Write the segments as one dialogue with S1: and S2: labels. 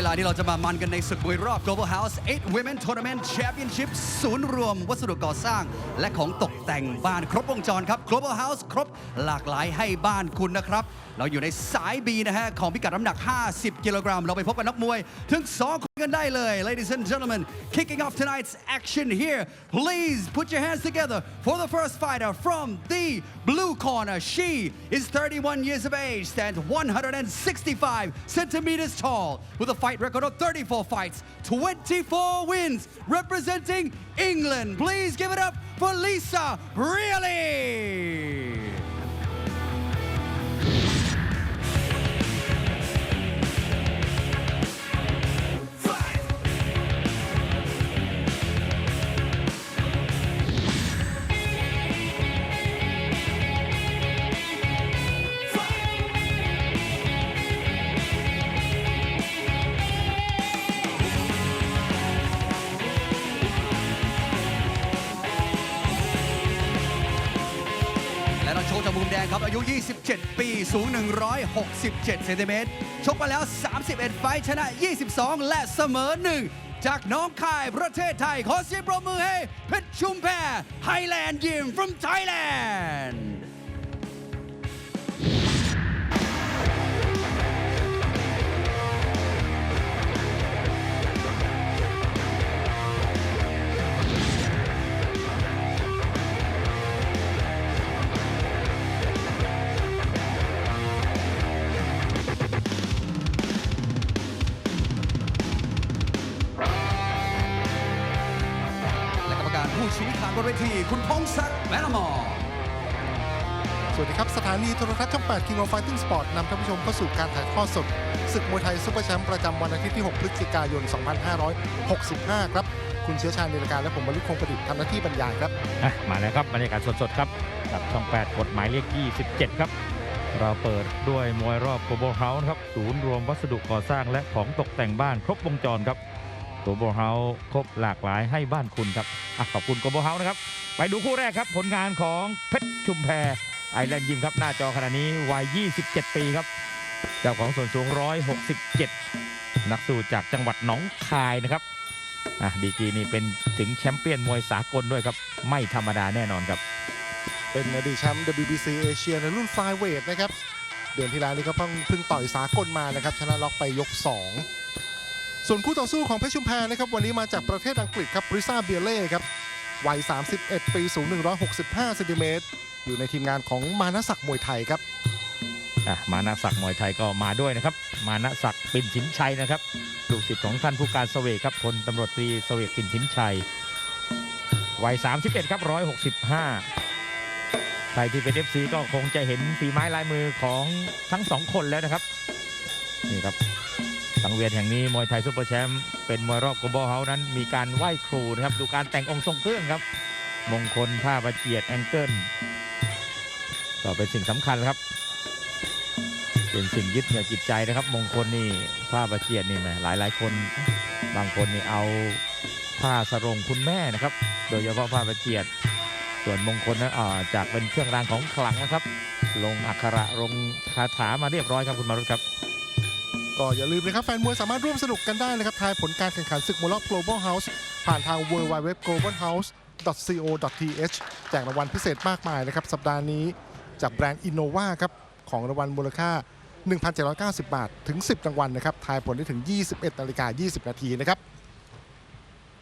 S1: เวลาที่เราจะมามันกันในศึกมวยรอบ Global House 8 Women Tournament Championship ศูนย์รวมวัสดุก่อสร้าง และของตกแต่งบ้านครบวงจรครับ Global House ครบหลากหลายให้บ้านคุณนะครับ เราอยู่ในสาย B นะฮะ ของพิกัดน้ำหนัก 50 กิโลกรัม เราไปพบกับนักมวย ถึง 2 คนกันได้เลย Ladies and gentlemen kicking off tonight's action here please put your hands together for the first fighter from the blue corner she is 31 years of age stands 165 centimeters tall with a fight record of 34 fights 24 wins representing England. Please give it up for Lisa Really มุมแดงครับ อายุ 27 ปี สูง 167 เซนติเมตร ชกมาแล้ว 31 ไฟชนะ 22 และเสมอ 1 จากน้องคายประเทศไทย ขอเสียงปรบมือให้เพชรชุมแพไฮแลนด์ยิม from Thailand วที คุณพงศักดิ์แมนมอร์
S2: สวัสดีครับ สถานีโทรทัศน์ช่อง 8 King of Fighting Sport นำท่านผู้ชมเข้าสู่การถ่ายทอดสด ศึกมวยไทยซุปเปอร์แชมป์ประจำวันอาทิตย์ที่ 6 พฤศจิกายน 2565 ครับ คุณเชื้อชาญในรายการและผมบรรลุคงประดิษฐ์ทำหน้าที่บรรยายครับ
S3: อะมาแล้วครับบรรยากาศสดๆครับกับช่อง 8 กฎหมายเลข27 ครับ เราเปิดด้วยมวยรอบโกลบอลเฮาส์ครับ ศูนย์รวมวัสดุก่อสร้างและของตกแต่งบ้านครบวงจรครับ โกลบเฮาครบหลากหลายให้บ้านคุณครับอขอบคุณโกลบเฮานะครับ ไปดูคู่แรกครับผลงานของเพชรชุมแพไอแลนด์ยิมครับหน้าจอขณะนี้วัย 27 ปีครับ เจ้าของส่วนสูง 167 นักสู้จากจังหวัดหนองคายนะครับอะดีกีนี่เป็นถึงแชมเปี้ยนมวยสากลด้วยครับ ไม่ธรรมดาแน่นอนครับ
S2: เป็นอดีตแชมป์ WBC เอเชียในรุ่น Flyweight นะครับ เดือนที่แล้วนี่ก็เพิ่งเพิ่งต่อยสากลมานะครับ ชนะล็อกไปยก 2 ส่วนคู่ต่อสู้ของเพชรชุมแพนะครับวันนี้มาจากประเทศอังกฤษครับบริซาเบียเล่ครับวัย 31 ปีสูง 165เซนติเมตรอยู่ในทีมงานของมานศักดิ์มวยไทยครับ
S3: อะมานะศักดิ์มวยไทยก็มาด้วยนะครับ มานะศักดิ์ปิ่นสินชัยนะครับลูกศิษย์ของท่านผู้การเสวกครับพลตำรวจตรีเสวกปิ่นสินชัยวัย 31 ครับ 165 ใครที่เป็น FC ก็คงจะเห็นฝีไม้ลายมือของทั้งสองคนแล้วนะครับ นี่ครับ สังเวียนแห่งนี้มวยไทยซุปเปอร์แชมป์เป็นมวยรอบกบอเฮานั้น มีการไหว้ครูนะครับ ดูการแต่งองค์ทรงเครื่องครับ มงคลผ้าประเจียดแองเกิลก็เป็นสิ่งสำคัญครับ เป็นสิ่งยึดเหนี่ยวจิตใจนะครับ มงคลนี่ผ้าประเจียดนี่แหมหลายหลายคน บางคนนี่เอาผ้าสรงคุณแม่นะครับ โดยเฉพาะผ้าประเจียด ส่วนมงคลนั้นจากเป็นเครื่องรางของขลังนะครับ ลงอักขระลงคาถามาเรียบร้อยครับคุณมารุตครับ
S2: ก็อย่าลืมนะครับ แฟนมวยสามารถร่วมสนุกกันได้นะครับ ทายผลการแข่งขันศึกมวยรอบ Global House ผ่านทาง w w w g l o b a l h o u s e co th แจกรางวัลพิเศษมากมายนะครับ สัปดาห์นี้จากแบรนด์ Innova ครับ ของรางวัลมูลค่า 1,790 บาท ถึง 10 รางวัลนะครับ ทายผลได้ถึง 21นาฬิกา20 นาทีนะครับ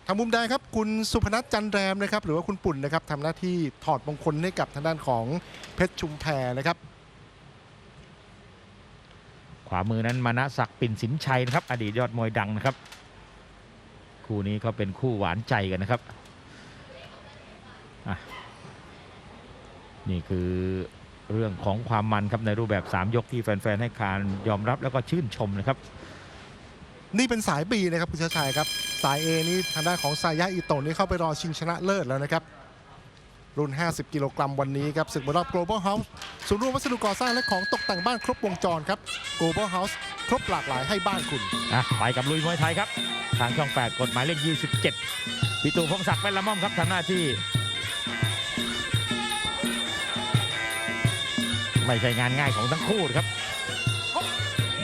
S2: ทางมุมแดงครับ คุณสุพนัทจันแรมนะครับ หรือว่าคุณปุ่นนะครับทำหน้าที่ถอดมงคลให้กับทางด้านของเพชรชุมแพนะครับ
S3: ขวามือนั้นมานะศักดิ์ปิ่นสินชัยนะครับ อดีตยอดมวยดังนะครับ คู่นี้ก็เป็นคู่หวานใจกันนะครับนี่คือเรื่องของความมันครับในรูปแบบ 3 ยกที่แฟน ๆ ให้การยอมรับแล้วก็ชื่นชมนะครับ
S2: นี่เป็นสาย B นะครับคุณชาชัยครับ สาย A นี่ทางด้านของซายะอิโตะนี่เข้าไปรอชิงชนะเลิศแล้วนะครับ รุ่น 50 กิโลกรัมวันนี้ครับศึกมวยรอบ Global House ศูนย์รวมวัสดุก่อสร้างและของตกแต่งบ้านครบวงจรครับ Global House ครบหลากหลายให้บ้านคุณ
S3: อะไปกับลุยมวยไทยครับ ทางช่อง 8 กฎหมายเลข 27พี่ตู่พงศักดิ์เป็นละม่อมครับทำหน้าที่ ไม่ใช่งานง่ายของทั้งคู่ครับ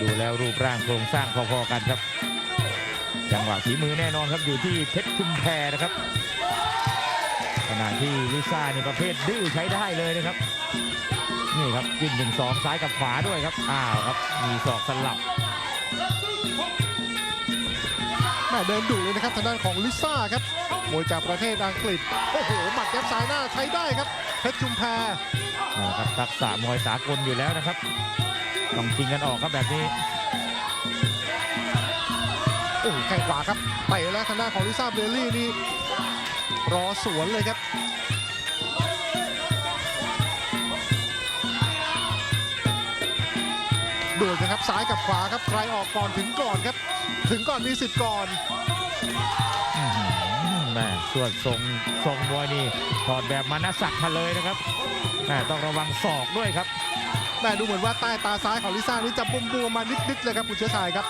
S3: ดูแล้วรูปร่างโครงสร้างพอๆกันครับ จังหวะฝีมือแน่นอนครับอยู่ที่เพชรชุมแพนะครับ ณะที่ลิซ่านี่ประเภทดื้อใช้ได้เลยนะครับ นี่ครับกินหนึ่งสองซ้ายกับขวาด้วยครับ อ้าวครับ มีศอกสลับ
S2: แม่เดินดุเลยนะครับทางด้านของลิซ่าครับมวยจากประเทศอังกฤษ โอ้โห หมัดยับซ้ายหน้าใช้ได้ครับ เพชรชุมแพ
S3: นะครับทักษะมวยสากลอยู่แล้วนะครับ ต้องชิงกันออกครับแบบนี้
S2: โอ้โหแข้งขวาครับเตะแล้วทางด้านของลิซ่าเบลลี่นี่ รอสวนเลยครับดูดนะครับซ้ายกับขวาครับใครออกก่อนถึงก่อนครับ ถึงก่อนมีสิทธิ์ก่อน
S3: อื้อหือแม่ส่วนทรงทรงมวยนี่ถอดแบบมานศักดิ์มาเลยนะครับแม่ต้องระวังศอกด้วยครับ
S2: แม่ดูเหมือนว่าใต้ตาซ้ายของลิซ่านี่จะบวมบวมๆมานิดๆเลยครับคุณเชื้อชายครับ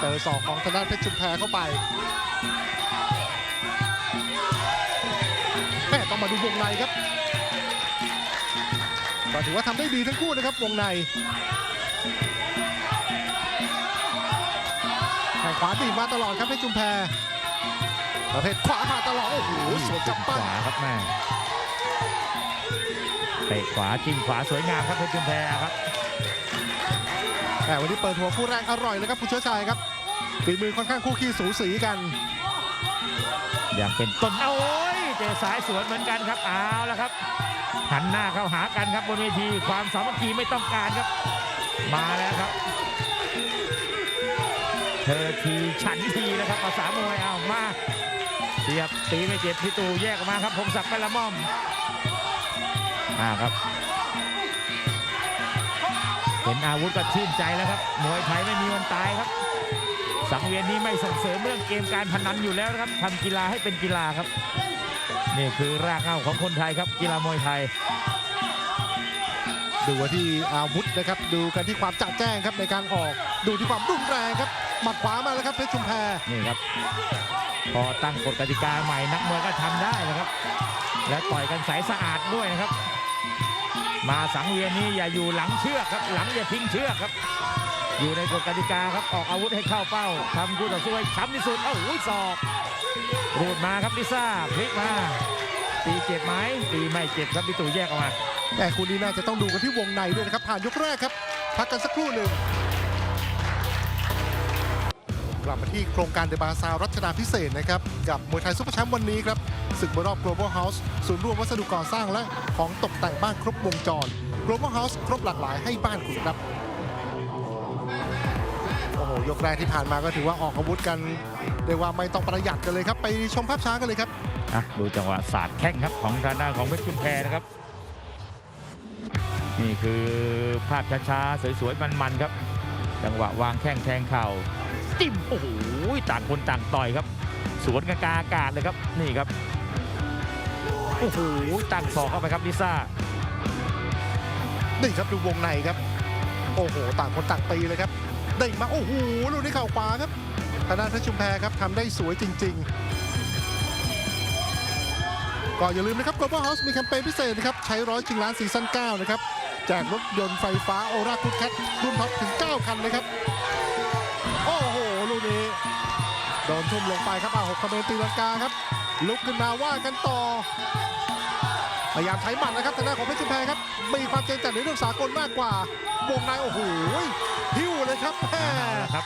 S2: เจอศอกของทางด้านเพชรชุมแพเข้าไป ต้องมาดูวงในครับก็ถือว่าทำได้ดีทั้งคู่นะครับ วงในแข่งขวาดีมาตลอดครับเพชรชุมแพประเภทขวามาตลอด โอ้โหสวนจับ
S3: ข
S2: ปั้น
S3: วาครับแม่เตะขวาจิ้มขวาสวยงามครับเพชรจุมแพครับ
S2: แต่วันนี้เปิดหัวคู่แรกอร่อยเลยครับคุณเชื้อชายครับฝีมือค่อนข้างคู่ขี้สูสีกัน
S3: อย่างเป็นต้นเอาโอ้ย เจอสายสวนเหมือนกันครับเอาแล้วครับ หันหน้าเข้าหากันครับบนเวทีความสามัคคีไม่ต้องการครับ มาแล้วครับ เธอทีฉันทีนะครับภาษามวยเอามาเสียบตีไม่เจ็บพี่ตูแยกออกมาครับพงศักดิ์เป็นละม่อมอ่าครับเห็นอาวุธก็ชื่นใจแล้วครับมวยไทยไม่มีวันตายครับ สังเวียนนี้ไม่ส่งเสริมเรื่องเกมการพนันอยู่แล้วนะครับทำกีฬาให้เป็นกีฬาครับ นี่คือรากเหง้าของคนไทยครับกีฬามวยไทย
S2: ดูที่อาวุธนะครับ ดูกันที่ความจัดแจ้งครับในการออก ดูที่ความรุนแรงครับ หมัดขวามาแล้วครับเพชรชุมแพ
S3: นี่ครับ พอตั้งกฎกติกาใหม่นักมวยก็ทำได้นะครับ และต่อยกันใสสะอาดด้วยนะครับ มาสังเวียนนี้อย่าอยู่หลังเชือกครับ หลังอย่าทิ้งเชือกครับ อยู่ในกฎกติกาครับออกอาวุธให้เข้าเป้าทำคู่ต่อสู้ให้ช้ำที่สุดเอ้าอุ้ยศอก รูดมาครับลิซ่าพลิกมาตีเจ็บไหมตีไม่เจ็บครับพี่ตู่แยกออกมา
S2: แต่คู่นี้น่าจะต้องดูกันที่วงในด้วยนะครับ ผ่านยกแรกครับ พักกันสักครู่หนึ่งกลับมาที่โครงการเดบาซาวรัชดาพิเศษนะครับ กับมวยไทยซุปเปอร์แชมป์วันนี้ครับศึกมวยรอบ global house ศูนย์รวมวัสดุก่อสร้างและของตกแต่งบ้านครบวงจร global house ครบหลากหลายให้บ้านคุณครับ ยกแรกที่ผ่านมาก็ถือว่าออกอาวุธกันเรียกว่าไม่ต้องประหยัดกันเลยครับไปชมภาพช้ากันเลยครับ
S3: อะดูจังหวะศาสตร์แข้งครับของทางด้านของเพชรชุมแพนะครับ นี่คือภาพช้าๆสวยๆมันๆครับ จังหวะวางแข้งแทงเข่าจิ้มโอ้โหต่างคนต่างต่อยครับ สวนกันกลางอากาศเลยครับนี่ครับโอ้โหตั้งศอกเข้าไปครับลิซ่า
S2: นี่ครับดูวงในครับ โอ้โห ต่างคนต่างตีเลยครับ เด้งมา โอ้โหลูกนี้เข่าขวาครับทางด้านเพชรชุมแพครับทำได้สวยจริง ๆ ก็อย่าลืมนะครับ Global House มีแคมเปญพิเศษนะครับ ใช้ร้อยชิงล้านซีซั่น9นะครับแจกรถยนต์ไฟฟ้าโอราคุดแคทรุ่นท็อปถึง 9 คันนะครับ โอ้โห ลูกนี้ โดนทุ่มลงไปครับอาหกคอมเมนตีลังกาครับ ลุกขึ้นมาว่ากันต่อ พยายามใช้หมัดนะครับทางด้านของเพชรชุมแพครับ มีความเก่งแต่ในเรื่องสากลมากกว่าวงในโอ้โห หิ้วเลยครับแม่
S3: เอาละครับ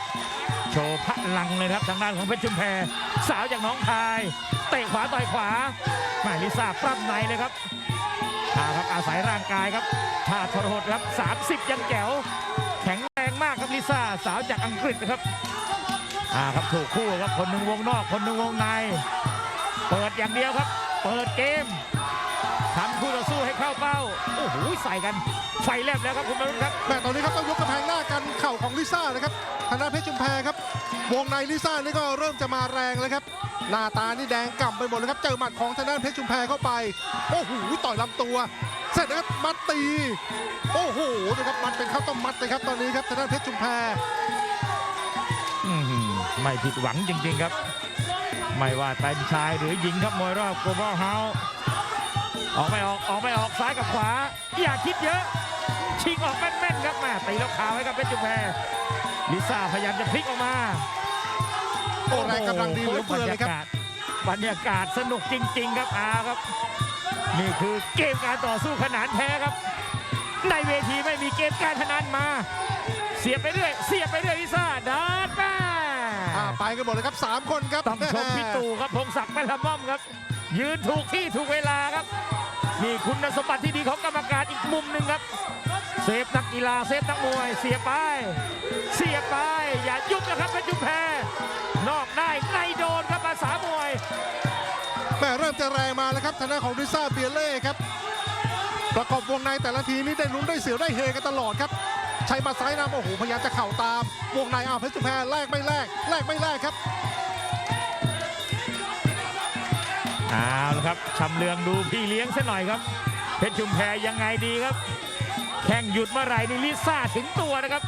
S3: โชว์พลังเลยครับทางด้านของเพชรชุมแพสาวจากน้องคาย เตะขวาต่อยขวาแมาลิซ่าปล้ำในเลยครับอาครับอาศัยร่างกายครับท่าทรหดครับ 30 ยังแจ๋วแข็งแรงมากครับลิซ่าสาวจากอังกฤษนะครับอ่าครับถูกคู่ครับคนหนึ่งวงนอกคนหนึ่งวงใน เปิดอย่างเดียวครับ เปิดเกม ทำคู่ต่อสู้ให้เข้าเป้า โอ้โหใส่กัน ไฟแลบแล้วครับคุณบรรลุครับ
S2: แม่ตอนนี้ครับต้องยกกระแพงหน้ากันเข่าของลิซ่านะครับทางด้านเพชรชุมแพครับ วงในลิซ่านี่ก็เริ่มจะมาแรงแล้วครับ หน้าตานี่แดงก่ำไปหมดเลยครับ เจอหมัดของทางด้านเพชรชุมแพเข้าไป โอ้โหต่อยลำตัว เสร็จนะครับมัดตี โอ้โหนะครับมันเป็นข้าวต้มมัดเลยครับตอนนี้ครับทางด้านเพชรชุมแพ
S3: อื้อหือไม่ผิดหวังจริงๆครับ ไม่ว่าเป็นชายหรือหญิงครับมวยรอบ global house อ อกไม่ออกออกไม่ออกซ้ายกับขวา อย่าคิดเยอะ ชิงออกแม่นๆครับแม่ตีแล้วขาวให้กับเพชรจุมแพรลิซ่าพยายามจะพลิกออกมา
S2: โอ้แรงกำลังดีเหลือเฟือเลยครับ
S3: บรรยากาศสนุกจริง ๆ ครับอาครับ นี่คือเกมการต่อสู้ขนานแท้ครับ ในเวทีไม่มีเกมการพนันมา เสียบไปเรื่อย เสียบไปเรื่อยลิซ่าดาดแม่
S2: อ่าไปกันหมดเลยครับ 3 คนครับ
S3: ต้องชมพี่ตู่ครับพงศักดิ์แม่ละม่อมครับ ยืนถูกที่ถูกเวลาครับ นี่คุณสมบัติที่ดีของกรรมการอีกมุมหนึ่งครับ เซฟนักกีฬาเซฟนักมวย เสียบไป เสียบไป อย่ายุบนะครับเพชรจุมแพนอกได้ในโดนครับภาษามวย
S2: แม่เริ่มจะแรงมาแล้วครับทางด้านของริซ่าเบียเล่ครับ ประกอบวงในแต่ละทีนี่ได้ลุ้นได้เสียวได้เฮกันตลอดครับใช้มาซ้ายนำโอ้โหพยายามจะเข่าตาม วงในอ้าวเพชรจุมแพรแลกไม่แลกแลกไม่แลกครับ
S3: เอาละครับชำเลืองดูพี่เลี้ยงซะหน่อยครับ เพชรชุมแพยังไงดีครับ แข่งหยุดเมื่อไหร่นี่ลิซ่าถึงตัวนะครับ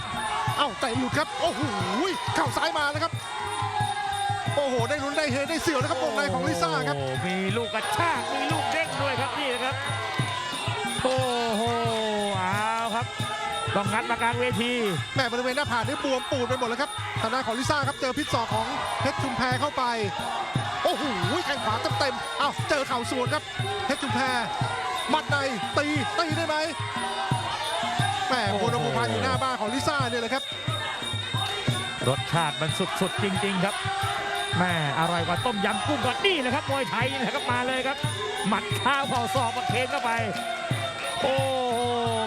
S2: เอ้าแต่หลุดครับ โอ้โหเข่าซ้ายมาแล้วครับ โอ้โห ได้ลุ้นได้เฮได้เสียวนะครับวงในของลิซ่าครับ
S3: โอ้โหมีลูกกระชาก มีลูกเด้งด้วยครับนี่นะครับ โอ้โหเอาครับ ต้องงัดมากลางเวที
S2: แม่บริเวณหน้าผากนี่บวมปูดไปหมดแล้วครับทางด้านของลิซ่าครับ เจอพิษศอกของเพชรชุมแพเข้าไป โอ้โหแข้งขวาเต็มๆอ้าเจอเข่าสวนครับเพชรชุมแพมัดในตีตีได้ไหมแม่
S3: โคโน
S2: ภูพานอยู่หน้าบ้านของลิซ่าเนี่ยแหละครับ
S3: รสชาติมันสุดๆจริง ๆครับแม่อร่อยกว่าต้มยำกุ้งก็นี่แหละครับมวยไทยนี่แหละครับมาเลยครับ หมัดข้าวเข่าศอกมาเคนเข้าไป โอ้โห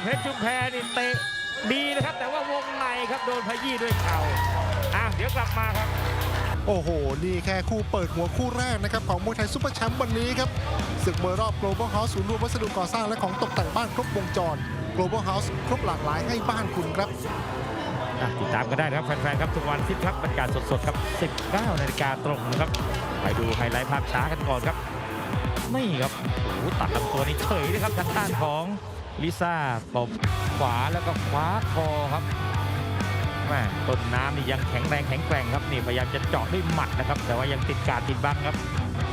S3: เพชรจุมแพนี่เตะดีนะครับ แต่ว่าวงในครับโดนพยี้ด้วยเข่าอะเดี๋ยวกลับมาครับ
S2: โอ้โห นี่แค่คู่เปิดหัวคู่แรกนะครับ ของมวยไทยซุปเปอร์แชมป์วันนี้ครับศึกมวยรอบ Global House ศูนย์รวมวัสดุก่อสร้างและของตกแต่งบ้านครบวงจร Global House ครบหลากหลายให้บ้านคุณครับ
S3: อะติดตามกันได้นะครับ แฟนๆ ครับทุกวันทิตย์ครับบรรยากาศสดๆ ครับ 19นาฬิกาตรงนะครับ ไปดูไฮไลท์ภาพช้ากันก่อนครับ นี่ครับโอ้โหตัดลำตัวนี่เฉยนะครับทางด้านของลิซ่าตบขวาแล้วก็คว้าคอครับ แม่ต้นน้ำนี่ยังแข็งแรงแข็งแกร่งครับนี่พยายามจะเจาะด้วยหมัดนะครับ แต่ว่ายังติดการติดบังครับ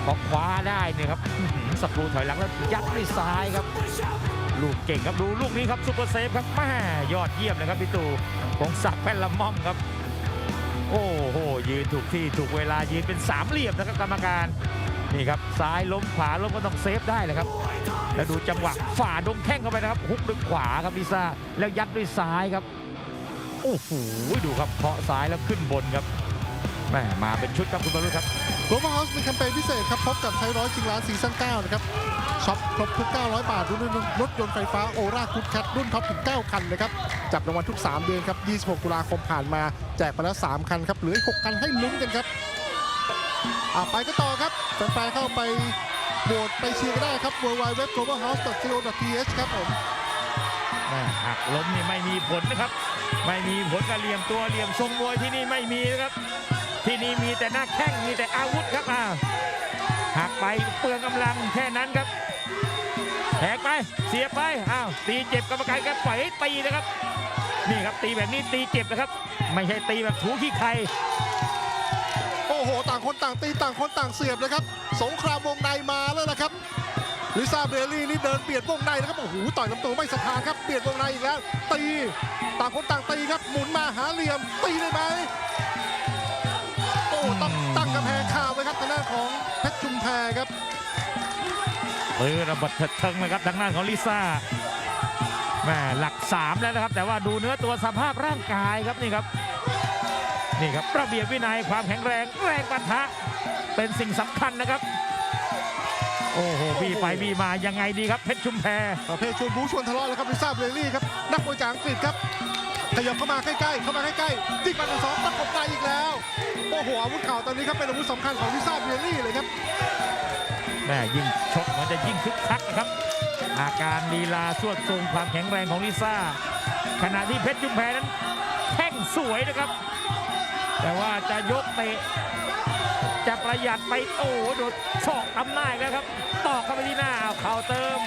S3: พอคว้าได้เนี่ยครับอื้อหือสกรูถอยหลังแล้วยัดด้วยซ้ายครับ ลูกเก่งครับดูลูกนี้ครับซุปเปอร์เซฟครับแม่ยอดเยี่ยมเลยครับพี่ตู่พงศักดิ์แป้นละม่อมครับ โอ้โหยืนถูกที่ถูกเวลายืนเป็นสามเหลี่ยมนะครับกรรมการนี่ครับซ้ายล้มขวาล้มก็ต้องเซฟได้เลยครับแล้วดูจังหวะฝ่าดงแข้งเข้าไปนะครับฮุกด้วยขวาครับลิซ่าแล้วยัดด้วยซ้ายครับ โอ้โหดูครับเคาะซ้ายแล้วขึ้นบนครับแม่มาเป็นชุดครับคุณบรรลุครับ
S2: Global House มีแคมเปญพิเศษครับพบกับใช้ร้อยจริงล้านซีซั่น9นะครับช็อปครบทุก 900 บาทรุ่นรถยนต์ไฟฟ้าโอราคูดแคทรุ่นท็อปถึง 9 คันนะครับ จับรางวัลทุก 3 เดือนครับ 26 ตุลาคมผ่านมา แจกไปแล้ว 3 คันครับ เหลืออีก6คันให้ลุ้นกันครับอะไปก็ต่อครับแฟนๆเข้าไปโหวตไปเชียร์กันได้ครับ w w w g l o b a l h o u s e c o t h ครับผม
S3: แม่หักล้มนี่ไม่มีผลนะครับ ไม่มีผลกับเหลี่ยมตัวเหลี่ยมทรงมวยที่นี่ไม่มีนะครับ ที่นี่มีแต่หน้าแข้งมีแต่อาวุธครับอ่าหักไปเปลืองกำลังแค่นั้นครับแหกไปเสียบไปอ้าวตีเจ็บกรรมการก็ปล่อยให้ตีนะครับ นี่ครับตีแบบนี้ตีเจ็บนะครับ ไม่ใช่ตีแบบถูขี้ใคร
S2: โอ้โห ต่างคนต่างตีต่างคนต่างเสียบเลยครับ สงครามวงในมาแล้วล่ะครับ ลิซ่าเบรลี่นี่เดินเบียดวงในนะครับโอ้โหต่อยลำตัวไม่สถานครับเบียดวงในอีกแล้ว ตีต่างคนต่างตีครับหมุนมาหาเหลี่ยมตีได้ไหมโอ้ต้องตั้งกำแพงคาวไว้ครับทางด้านของเพชรชุมแพครับ
S3: ปืนระเบิดเถิดเทิงนะครับทางด้านของลิซ่าแม่หลักสามแล้วนะครับ แต่ว่าดูเนื้อตัวสภาพร่างกายครับนี่ครับนี่ครับระเบียบวินัยความแข็งแรงแรงปะทะเป็นสิ่งสำคัญนะครับ โอ้โหบี้ไปบี้มายังไงดีครับเพชรชุมแพ
S2: ประเภทชวนบู๊ชวนทะเลาะเลยครับลิซ่าเบรลี่ครับนักมวยจากอังกฤษครับขยับเข้ามาใกล้ๆเข้ามาใกล้ๆจิ้งมันสองประกบในอีกแล้วโอ้โหอาวุธเข่าตอนนี้ครับเป็นอาวุธสำคัญของลิซ่าเบรลี่เลยครับ
S3: แม่ยิ่งชกมันจะยิ่งคึกคักนะครับ อาการลีลาสวดทรงความแข็งแรงของลิซ่าขณะที่เพชรจุมแพนั้นแข้งสวยนะครับ แต่ว่าจะยกเตะ จะประหยัดไปโอ้โหโดดศอกทำหน้าอีกแล้วครับตอกเข้าไปที่หน้าเอาเข่าเติม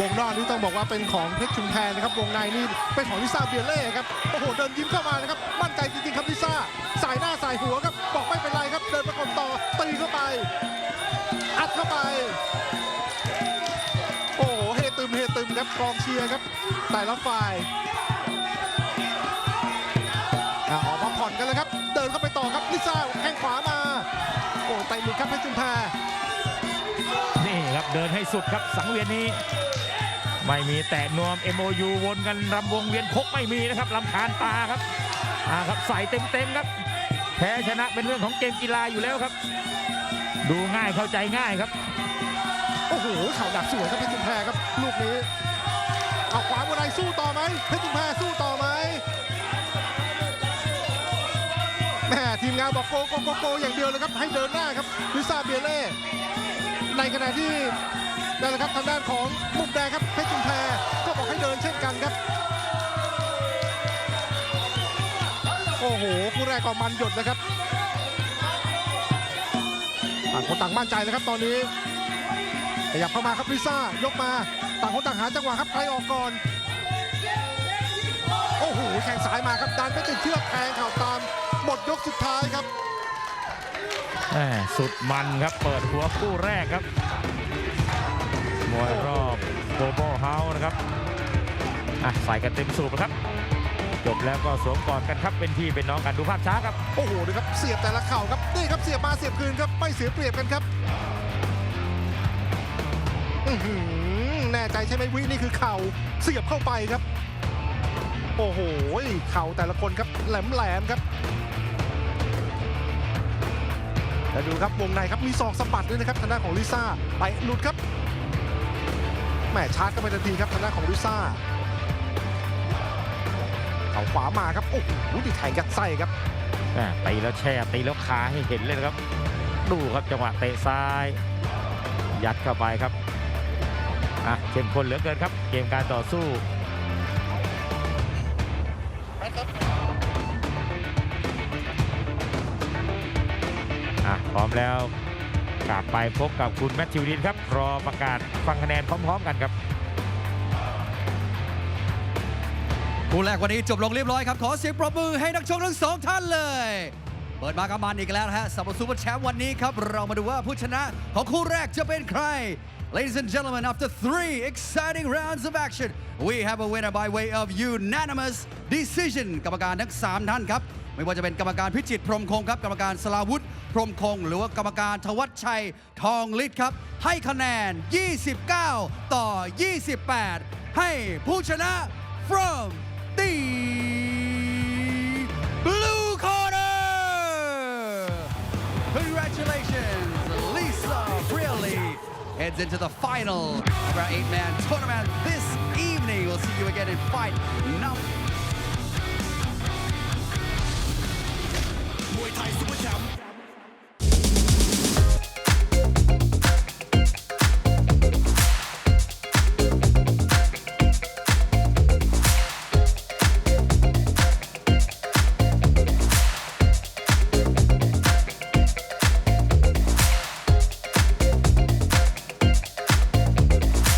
S2: วงนอกนี่ต้องบอกว่าเป็นของเพชรชุมแพนะครับ วงในนี่เป็นของลิซ่าเบียเล่ครับ โอ้โห เดินยิ้มเข้ามานะครับ มั่นใจจริงๆครับลิซ่า สายหน้าสายหัวครับ บอกไม่เป็นไรครับ เดินประกบต่อ ตีเข้าไป อัดเข้าไป โอ้โห เฮตึม เฮตึมครับ กองเชียร์ครับ แต่ละฝ่าย กมากันเลยครับ เดินเข้าไปต่อครับลิซ่าแข้งขวามา โอ้เตะหลุดครับเพชรจุมแพ
S3: นี่ครับเดินให้สุดครับสังเวียนนี้ ไม่มีแตะนวม MOU วนกันรำวงเวียนคกไม่มีนะครับลำคาญตาครับอ่าครับใส่เต็มๆครับแพ้ชนะเป็นเรื่องของเกมกีฬาอยู่แล้วครับ ดูง่ายเข้าใจง่ายครับ
S2: โอ้โหเข่าดักสวยครับเพชรจุมแพครับ ลูกนี้ เอาขวาบนไดสู้ต่อไหมเพชรจุมแพสู้ต่อไหม ม่ทีมงานบอกโกโกโกโกอย่างเดียวเลยครับให้เดินหน้าครับลิซ่าเบียเล่ในขณะที่นั่นแหละครับทางด้านของมุกแดงครับเพชรจุมแพก็บอกให้เดินเช่นกันครับ โอ้โหคู่แรกก็มันหยดนะครับต่างคนต่างมั่นใจเลยครับตอนนี้ขยับเข้ามาครับลิซ่ายกมาต่างคนต่างหาจังหวะครับใครออกก่อนโอ้โหแข่งสายมาครับดันไปติดเชือกแทงเข่าตาม หมดยกสุดท้ายครับ
S3: แหม่สุดมันครับเปิดหัวคู่แรกครับมวยรอบโ l โบเฮาส์นะครับอะใส่กันเต็มสูบนะครับ จบแล้วก็สวมกอดกันครับเป็นพี่เป็นน้องกันดูภาพช้าครับ
S2: โอ้โหดูครับเสียบแต่ละเข่าครับนี่ครับเสียบมาเสียบคืนครับไม่เสียเปรียบกันครับอื้อหือแน่ใจใช่ไหมวินี่คือเข่าเสียบเข้าไปครับ โอ้โหเข่าแต่ละคนครับแหลมแหลมๆครับ แล้วดูครับวงในครับมีศอกสะบัดด้วยนะครับทางด้านของลิซ่าไปหลุดครับแหมชาร์จกันไปทันทีครับทางด้านของลิซ่าเข่าขวามาครับโอ้โหดิแทงยัดไส้ครับ
S3: แม่ตีแล้วแช่ตีแล้วคาให้เห็นเลยนะครับ ดูครับจังหวะเตะซ้าย ยัดเข้าไปครับอะเข้มข้นเหลือเกินครับ เกมการต่อสู้ พร้อมแล้วกลับไปพบกับคุณแมทธิวดินครับ รอประกาศฟังคะแนนพร้อมๆกันครับ
S1: คู่แรกวันนี้จบลงเรียบร้อยครับ ขอเสียงปรบมือให้นักชกทั้งสองท่านเลย เปิดมากำมันอีกแล้วนะฮะสำหรับซูเปอร์แชมป์วันนี้ครับ เรามาดูว่าผู้ชนะของคู่แรกจะเป็นใคร Ladies and gentlemen, after three exciting rounds of action, we have a winner by way of unanimous decision กรรมการทั้ง 3 ท่านครับ ไม่ว่าจะเป็นกรรมการพิจิตรพรมคงครับ กรรมการสลาวุธ พรมคง หรือว่ากรรมการทวัชชัยทองฤทธิ์ครับ ให้คะแนน 29 ต่อ 28 ให้ผู้ชนะ from the blue corner congratulations Lisa Brielli heads into the final of our eight-man tournament this evening we'll see you again in fight number